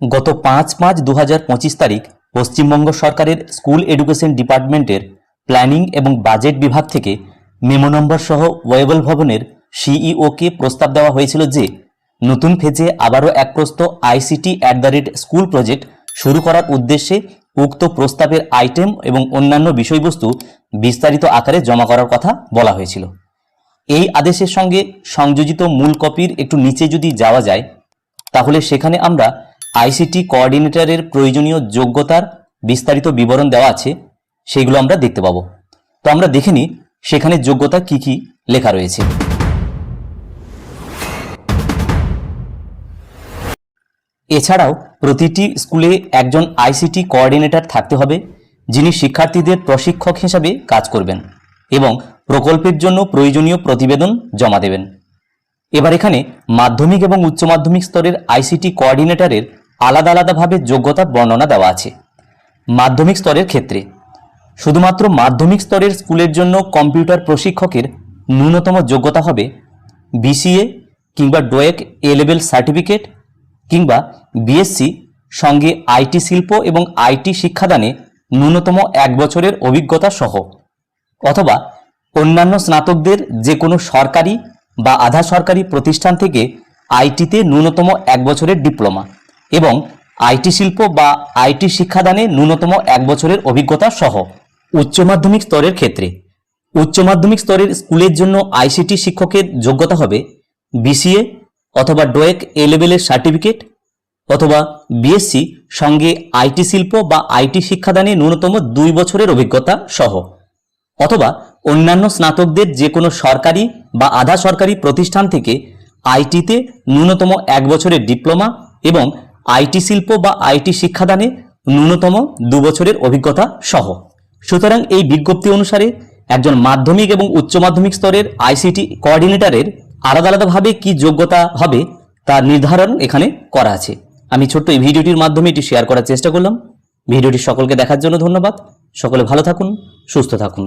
গত পাঁচ পাঁচ দু তারিখ পশ্চিমবঙ্গ সরকারের স্কুল এডুকেশন ডিপার্টমেন্টের প্ল্যানিং এবং বাজেট বিভাগ থেকে মেমো নম্বর সহ ওয়েবল ভবনের সিইওকে প্রস্তাব দেওয়া হয়েছিল যে, নতুন ফেজে আবারও এক প্রস্ত ICT at the rate school project শুরু করার উদ্দেশ্যে উক্ত প্রস্তাবের আইটেম এবং অন্যান্য বিষয়বস্তু বিস্তারিত আকারে জমা করার কথা বলা হয়েছিল। এই আদেশের সঙ্গে সংযোজিত মূল কপির একটু নিচে যদি যাওয়া যায়, তাহলে সেখানে আমরা আইসিটি কোঅর্ডিনেটরের প্রয়োজনীয় যোগ্যতার বিস্তারিত বিবরণ দেওয়া আছে, সেগুলো আমরা দেখতে পাবো। তো আমরা দেখে নিই সেখানে যোগ্যতা কি কি লেখা রয়েছে। এছাড়াও প্রতিটি স্কুলে একজন আইসিটি কোঅর্ডিনেটর থাকতে হবে, যিনি শিক্ষার্থীদের প্রশিক্ষক হিসাবে কাজ করবেন এবং প্রকল্পের জন্য প্রয়োজনীয় প্রতিবেদন জমা দেবেন। এবার এখানে মাধ্যমিক এবং উচ্চ মাধ্যমিক স্তরের আইসিটি কোঅর্ডিনেটরের আলাদা আলাদাভাবে যোগ্যতার বর্ণনা দেওয়া আছে। মাধ্যমিক স্তরের ক্ষেত্রে, শুধুমাত্র মাধ্যমিক স্তরের স্কুলের জন্য কম্পিউটার প্রশিক্ষকের ন্যূনতম যোগ্যতা হবে বিসিএ কিংবা ডোয়েক এ লেভেল সার্টিফিকেট কিংবা বিএসসি সঙ্গে আইটি শিল্প এবং আইটি শিক্ষাদানে ন্যূনতম এক বছরের অভিজ্ঞতা সহ। অথবা অন্যান্য স্নাতকদের যে কোনো সরকারি বা আধা সরকারি প্রতিষ্ঠান থেকে আইটিতে ন্যূনতম এক বছরের ডিপ্লোমা। এবং আইটি শিল্প বা আইটি শিক্ষাদানে ন্যূনতম এক বছরের অভিজ্ঞতা সহ উচ্চ মাধ্যমিক স্তরের ক্ষেত্রে। উচ্চ মাধ্যমিক স্তরের স্কুলের জন্য আইসিটি শিক্ষকের যোগ্যতা হবে বিসিএ অথবা ডোয়েক এ লেভেলের সার্টিফিকেট অথবা বিএসসি সঙ্গে আইটি শিল্প বা আইটি শিক্ষাদানে ন্যূনতম দুই বছরের অভিজ্ঞতা সহ। অথবা অন্যান্য স্নাতকদের যে কোনো সরকারি বা আধা সরকারি প্রতিষ্ঠান থেকে আইটিতে ন্যূনতম এক বছরের ডিপ্লোমা এবং আইটি শিল্প বা আইটি শিক্ষাদানে ন্যূনতম দু বছরের অভিজ্ঞতা সহ। সুতরাং এই বিজ্ঞপ্তি অনুসারে একজন মাধ্যমিক এবং উচ্চ মাধ্যমিক স্তরের আইসিটি কোঅর্ডিনেটরের আলাদা আলাদাভাবে কি যোগ্যতা হবে তার নির্ধারণ এখানে করা আছে। আমি ছোট্ট এই ভিডিওটির মাধ্যমে এটি শেয়ার করার চেষ্টা করলাম। ভিডিওটি সকলকে দেখার জন্য ধন্যবাদ। সকলে ভালো থাকুন, সুস্থ থাকুন।